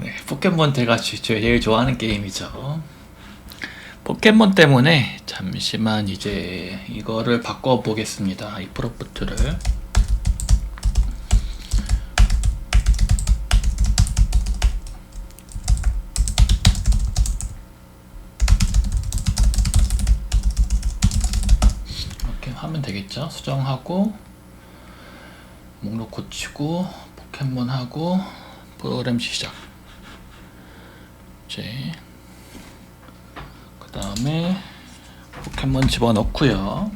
네, 포켓몬 제가 지- 제일 좋아하는 게임이죠. 포켓몬 때문에 잠시만 이제 이거를 바꿔 보겠습니다. 이 프로프트를. 이렇게 하면 되겠죠? 수정하고 목록 고치고 포켓몬 하고 프로그램 시작. 이제 그 다음에 포켓몬 집어넣고요.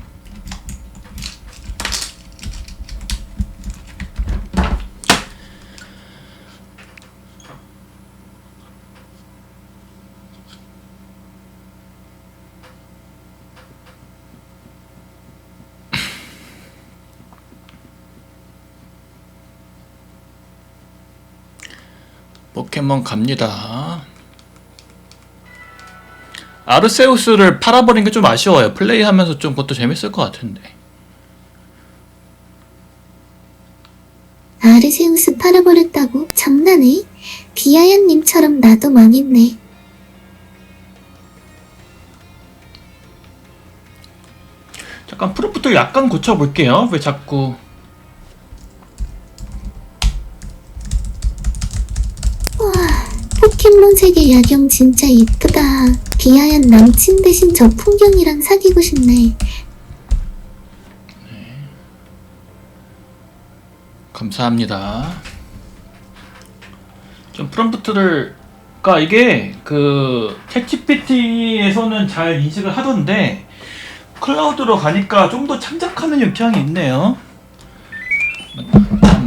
포켓몬 갑니다. 아르세우스를 팔아버린 게 좀 아쉬워요. 플레이하면서 좀 그것도 재밌을 것 같은데. 아르세우스 팔아버렸다고? 장난해? 비아야님처럼 나도 망했네. 잠깐 프로프트 약간 고쳐볼게요. 왜 자꾸 포켓몬 세계 야경 진짜 예쁘다. 비아얀 남친 대신 저 풍경이랑 사귀고 싶네. 감사합니다. 좀 프롬프트를 그러니까 이게 그 챗GPT에서는 잘 인식을 하던데 클라우드로 가니까 좀더 창작하는 역량이 있네요.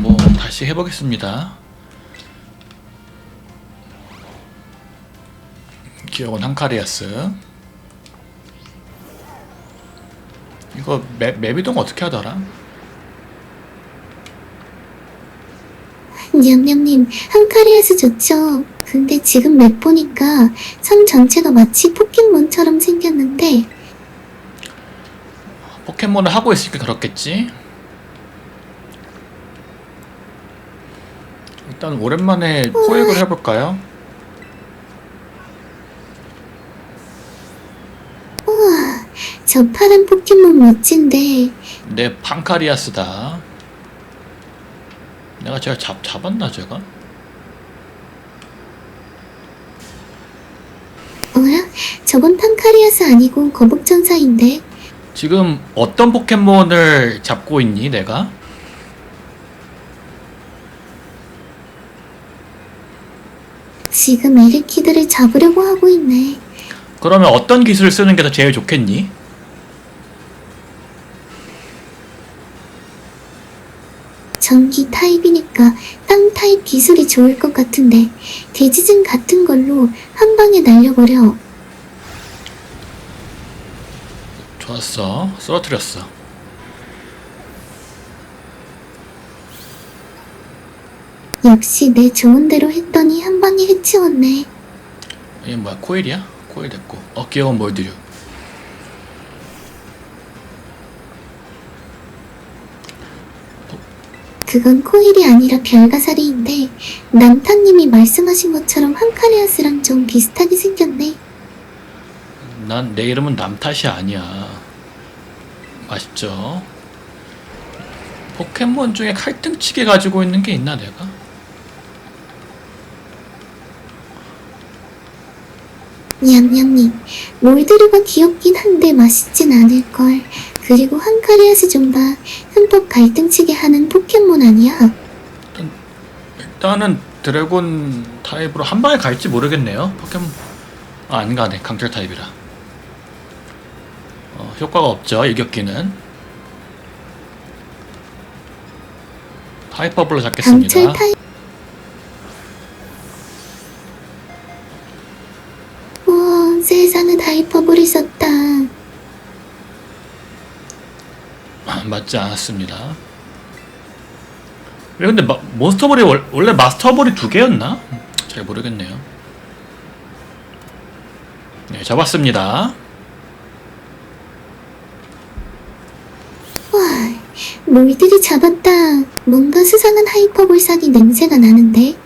뭐 다시 해보겠습니다. 귀여운 한카리아스. 이거 맵, 맵 이동 어떻게 하더라? 냠냠님, 한카리아스 좋죠. 근데 지금 맵 보니까 섬 전체가 마치 포켓몬처럼 생겼는데 포켓몬을 하고 있으니까 그렇겠지. 일단 오랜만에 포획을 해볼까요? 저 파란 포켓몬 멋진데 내 판카리아스다. 내가 제가 잡 잡았나 제가? 뭐야? 저건 판카리아스 아니고 거북전사인데 지금 어떤 포켓몬을 잡고 있니 내가? 지금 에르키드를 잡으려고 하고 있네. 그러면 어떤 기술을 쓰는 게 더 제일 좋겠니? 전기 타입이니까 땅 타입 기술이 좋을 것 같은데 대지진 같은 걸로 한 방에 날려버려. 좋았어. 쓰러뜨렸어. 역시 내 좋은 대로 했더니 한 방에 해치웠네. 이게 뭐야 코일이야? 코일 됐고. 어 귀여운 몰드류. 그건 코일이 아니라 별가사리인데 남타님이 말씀하신 것처럼 한카리아스랑 좀 비슷하게 생겼네. 난 내 이름은 남탓이 아니야. 맛있죠? 포켓몬 중에 칼등치게 가지고 있는 게 있나 내가? 냠냠님, 몰드류가 귀엽긴 한데 맛있진 않을걸. 그리고 한카리아스 좀 봐. 흠뻑 갈등치게 하는 포켓몬 아니야? 일단은 드래곤 타입으로 한 방에 갈지 모르겠네요. 포켓몬 아, 안 가네. 강철 타입이라. 어, 효과가 없죠. 일격기는. 하이퍼블로 잡겠습니다. 강철 타입. 맞지 않았습니다. 왜 근데 마, 몬스터볼이 월, 원래 마스터볼이 두 개였나? 잘 모르겠네요. 네, 잡았습니다. 몰들이 잡았다. 뭔가 수상한 하이퍼볼삭이 냄새가 나는데?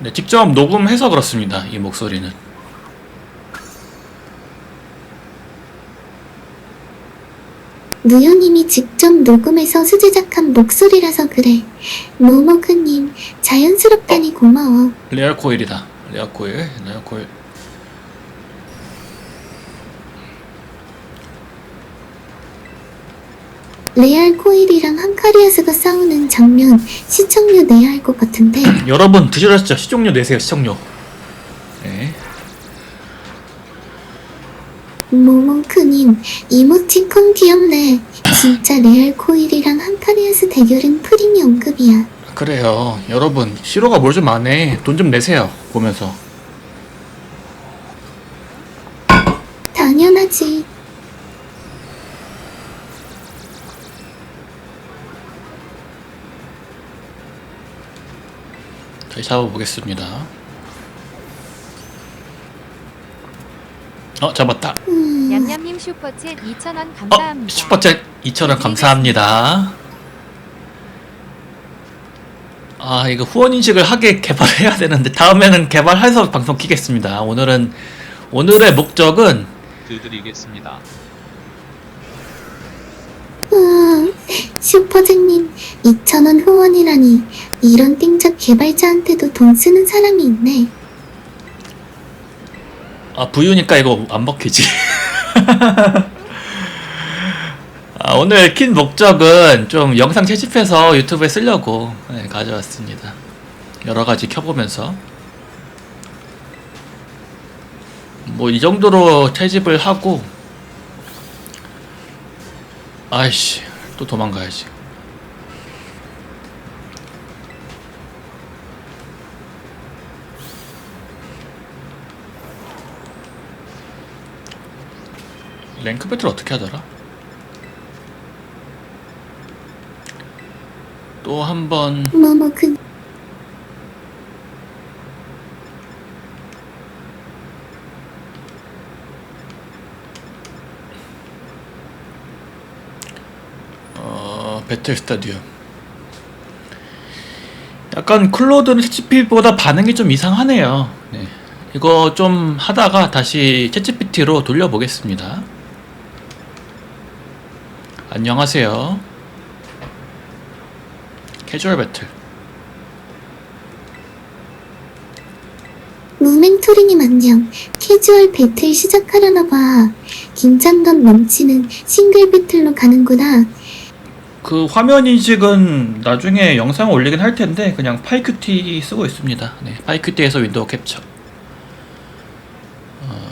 네, 직접 녹음해서 그렇습니다. 이 목소리는. 무효님이 직접 녹음해서 수제작한 목소리라서 그래. 모모크님, 자연스럽다니 고마워. 레알 코일이다. 레알 코일, 레알 코일. 레알 코일이랑 한카리아스가 싸우는 장면 시청료 내야 할 것 같은데 여러분 드시러시죠? 시청료 내세요. 시청료. 모모크님 이모티콘 귀엽네 진짜 레알 코일이랑 한카리아스 대결은 프리미엄급이야 그래요. 여러분 시로가 뭘 좀 안 해. 돈 좀 내세요. 보면서. 당연하지 다시 잡아보겠습니다. 어 잡았다. 음, 냠냠님 슈퍼챗 2,000원 어 감사합니다. 슈퍼챗 2,000원 감사합니다. 아 이거 후원 인식을 하게 개발해야 되는데 다음에는 개발해서 방송 키겠습니다. 오늘은 오늘의 목적은 드리겠습니다. 우와, 슈퍼잭님 2,000원 후원이라니 이런 띵작 개발자한테도 돈 쓰는 사람이 있네 아 부유니까 이거 안 먹히지. 아, 오늘 킨 목적은 좀 영상 채집해서 유튜브에 쓰려고 네, 가져왔습니다. 여러 가지 켜보면서 뭐 이 정도로 채집을 하고 아이씨 또 도망가야지. 랭크 배틀 어떻게 하더라? 또 한번 모모크 어, 배틀 스타디움. 약간 클로드는 채찌피보다 반응이 좀 이상하네요. 네. 이거 좀 하다가 다시 채찌피티로 돌려보겠습니다. 안녕하세요. 캐주얼 배틀. 무맹토리님 안녕 캐주얼 배틀 시작하려나 봐 긴장감 넘치는 싱글 배틀로 가는구나 그 화면 인식은 나중에 영상 올리긴 할 텐데 그냥 파이큐티 쓰고 있습니다. 네, 파이큐티에서 윈도우 캡처. 어,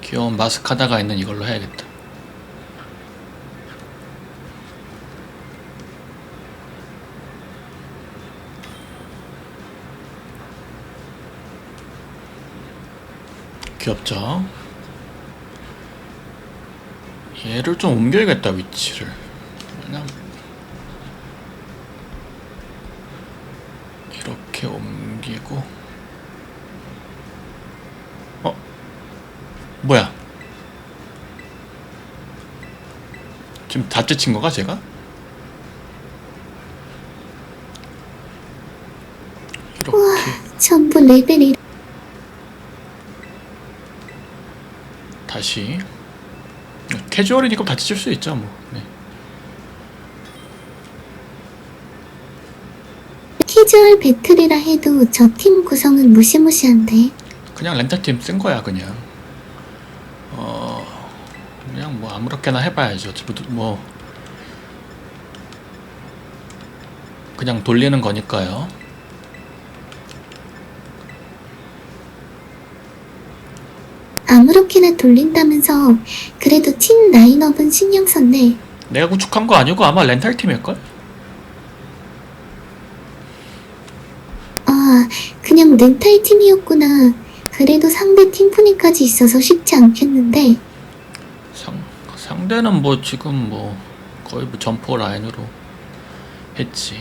귀여운 마스크 하나가 있는 이걸로 해야겠다. 귀엽죠? 얘를 좀 옮겨야겠다 위치를 이렇게 옮기고 어? 뭐야 지금 다 째 친 거가 제가? 이렇게 전부 레벨이 다시. 캐주얼이니까 다 찢을 수 있죠 뭐. 네. 캐주얼 배틀이라 해도 저 팀 구성은 무시무시한데. 그냥 렌탈팀 쓴 거야 그냥. 어 그냥 뭐 아무렇게나 해봐야죠. 뭐 그냥 돌리는 거니까요 아무렇게나 돌린다면서 그래도 팀 라인업은 신경 썼네. 내가 구축한 거 아니고 아마 렌탈 팀일걸? 아 그냥 렌탈 팀이었구나. 그래도 상대 팀푸니까지 있어서 쉽지 않겠는데. 상, 상대는 뭐 지금 뭐 거의 뭐 점포 라인으로 했지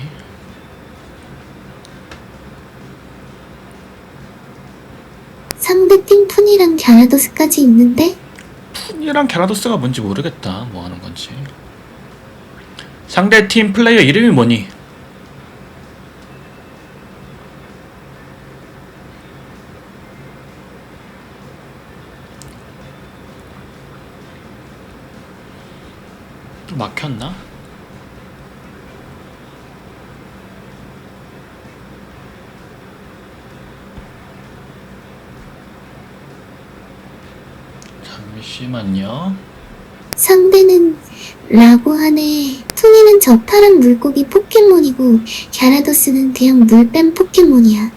상대 팀 푼이랑 갸라도스까지 있는데 쿤이랑 게라도스가 뭔지 모르겠다. 뭐 하는 건지. 상대 팀 플레이어 이름이 뭐니? 또 막혔나? 잠시만요. 상대는 라고 하네. 퉁이는 저 파란 물고기 포켓몬이고 갸라도스는 그냥 물뱀 포켓몬이야.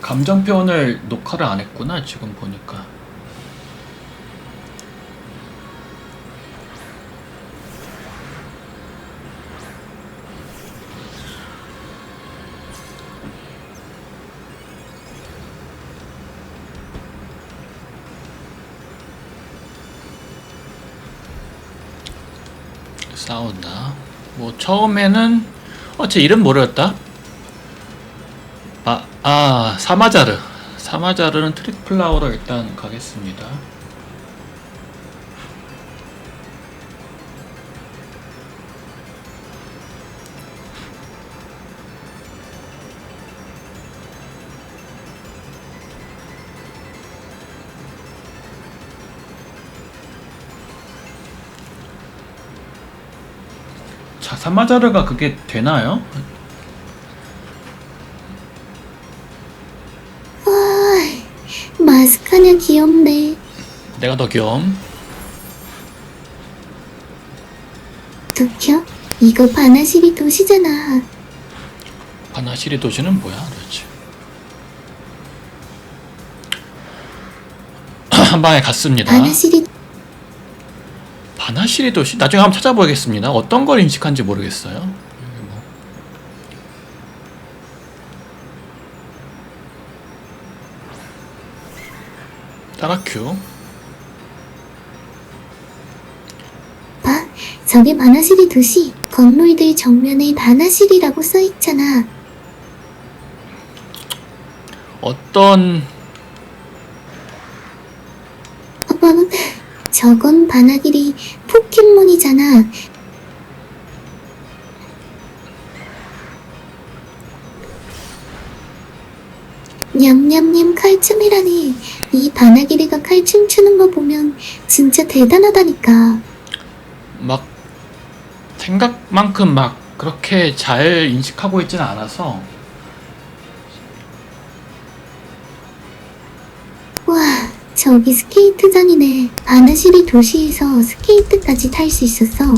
감정 표현을 녹화를 안 했구나 지금 보니까. 싸운다. 뭐 처음에는 어제 이름 모르겠다. 아, 아, 사마자르. 사마자르는 트릭 플라워로 일단 가겠습니다. 사마자르가 그게 되나요? 마스카냐 귀엽네. 내가 더 귀여움. 도쿄? 이거 바나시리 도시잖아. 바나시리 도시는 뭐야 도대체? 한 방에 갔습니다. 바나시리 바나시리 도시 나중에 한번 찾아보겠습니다. 어떤 걸 인식한지 모르겠어요. 따라큐 봐. 저게 바나시리 도시. 건물들 정면에 바나시리라고 써있잖아. 어떤 저건 바나기리 포켓몬이잖아. 냠냠님 칼춤이라니. 이 바나기리가 칼춤 추는 거 보면 진짜 대단하다니까. 막 생각만큼 막 그렇게 잘 인식하고 있지는 않아서 저기 스케이트장이네. 바나시리 도시에서 스케이트까지 탈 수 있었어.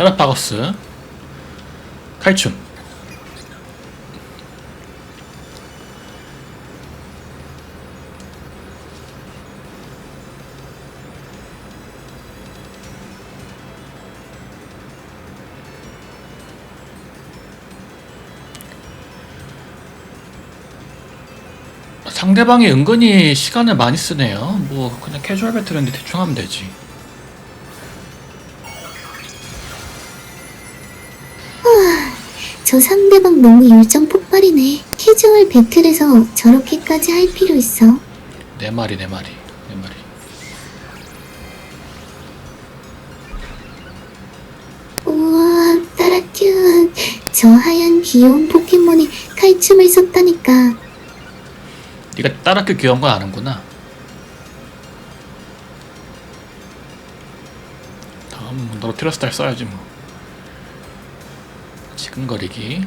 테라파거스 칼춤 상대방이 은근히 시간을 많이 쓰네요. 뭐 그냥 캐주얼 배틀인데 대충 하면 되지. 저 상대방 너무 열정 폭발이네. 캐주얼 배틀에서 저렇게까지 할 필요 있어. 내 말이 내 말이 내 말이. 우와, 따라큐. 저 하얀 귀여운 포켓몬이 칼춤을 췄다니까. 네가 따라게 귀여운 건 아는구나. 다음 너로 트러스탈 써야지 뭐. 지근거리기.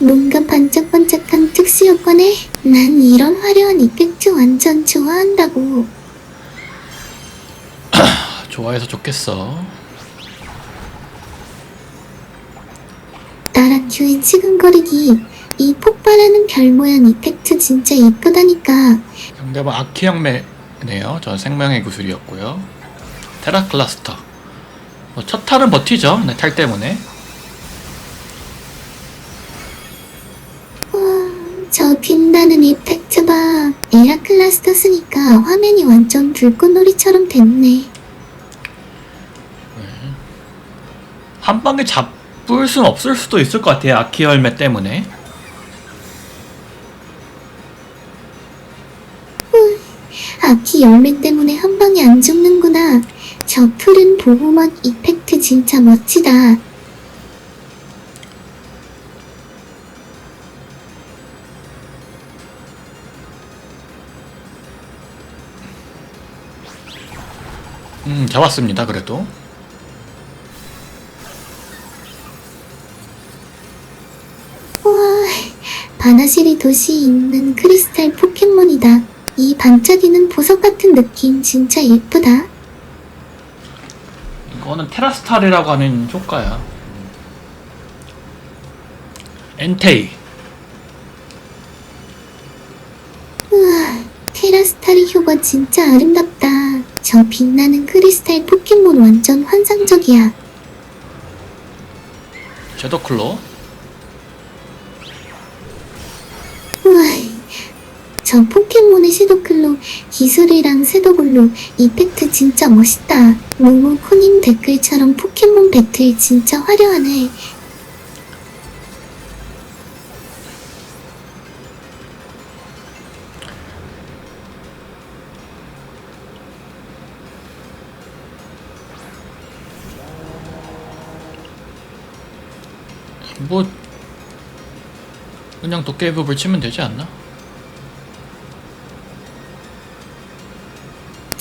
뭔가 반짝반짝한 특수 효과네. 난 이런 화려한 이펙트 완전 좋아한다고. 아, 좋아해서 좋겠어. 따라큐의 치근거리기. 이 폭발하는 별 모양 이펙트 진짜 이쁘다니까. 정답은 아키 형매 네요. 전 생명의 구슬이었고요. 테라 클러스터. 뭐 첫 탈은 버티죠. 네, 탈 때문에. 저 빛나는 이펙트 봐. 에라 클라스터 쓰니까 화면이 완전 불꽃놀이처럼 됐네. 한 방에 잡을 순 없을 수도 있을 것 같아요. 아키 열매 때문에. 아키 열매 때문에 한 방에 안 죽는구나. 저 푸른 보호막 이펙트 진짜 멋지다. 음, 잡았습니다. 그래도. 우와, 바나시리 도시에 있는 크리스탈 포켓몬이다. 이 반짝이는 보석 같은 느낌 진짜 예쁘다. 이거는 테라스타르라고 하는 효과야. 엔테이. 테라스타리 효과 진짜 아름답다. 저 빛나는 크리스탈 포켓몬 완전 환상적이야. 제더클로. 저 포켓몬의 섀도클로 기술이랑 섀도글로 이펙트 진짜 멋있다. 모모 코님 댓글처럼 포켓몬 배틀 진짜 화려하네. 뭐 그냥 도깨비불 치면 되지 않나?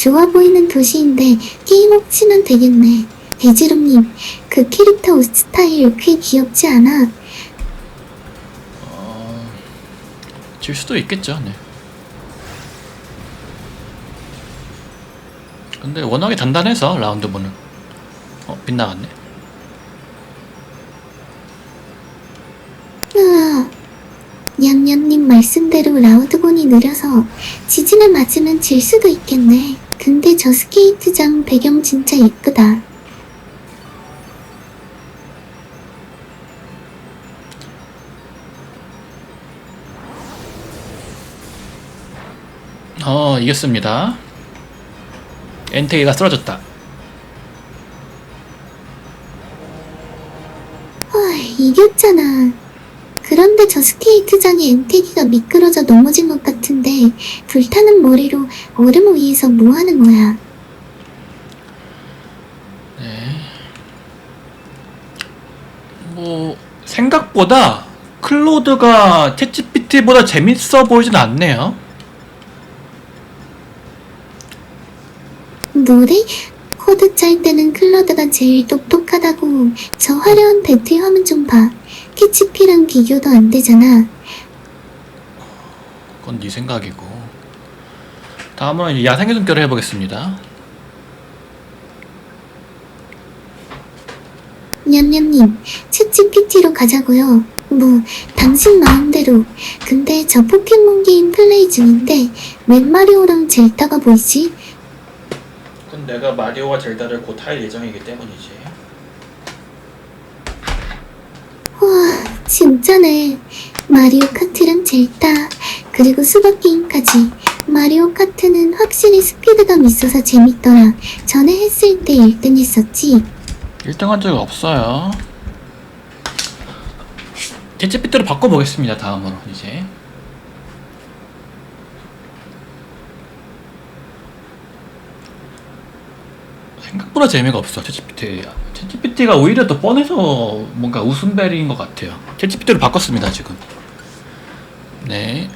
좋아 보이는 도시인데 게임업 치면 되겠네. 대지름님, 그 캐릭터 옷 스타일 꽤 귀엽지 않아? 어... 질 수도 있겠죠. 네. 근데 워낙에 단단해서 라운드본은 어 빗나갔네. 으아. 냠냠님 말씀대로 라우드본이 느려서 지진을 맞으면 질 수도 있겠네. 근데 저 스케이트장 배경 진짜 예쁘다. 어 이겼습니다. 엔테이가 쓰러졌다. 헐, 이겼잖아. 그런데 저 스케이트장에 엔테기가 미끄러져 넘어진 것 같은데 불타는 머리로 얼음 위에서 뭐 하는 거야? 뭐 생각보다 클로드가 챗GPT보다 재밌어 보이진 않네요. 노래? 코드 짤 때는 클러드가 제일 똑똑하다고. 저 화려한 배틀 화면 좀 봐. 캐치피랑 비교도 안 되잖아. 그건 네 생각이고. 다음으로 이제 야생의 숨결을 해보겠습니다. 냠냠님, 챗GPT로 가자고요. 뭐, 당신 마음대로. 근데 저 포켓몬 게임 플레이 중인데 웬 마리오랑 젤다가 보이지? 그건 내가 마리오와 젤다를 곧 할 예정이기 때문이지. 와, 진짜네. 마리오 카트랑 젤다, 그리고 수박 게임까지. 마리오 카트는 확실히 스피드감 있어서 재밌더라. 전에 했을 때 1등 했었지. 1등 한 적이 없어요. 챗GPT로 바꿔보겠습니다. 다음으로 이제. 생각보다 재미가 없어 챗GPT. 챗GPT가 오히려 더 뻔해서 뭔가 웃음벨인 것 같아요. 챗GPT로 바꿨습니다 지금. 네.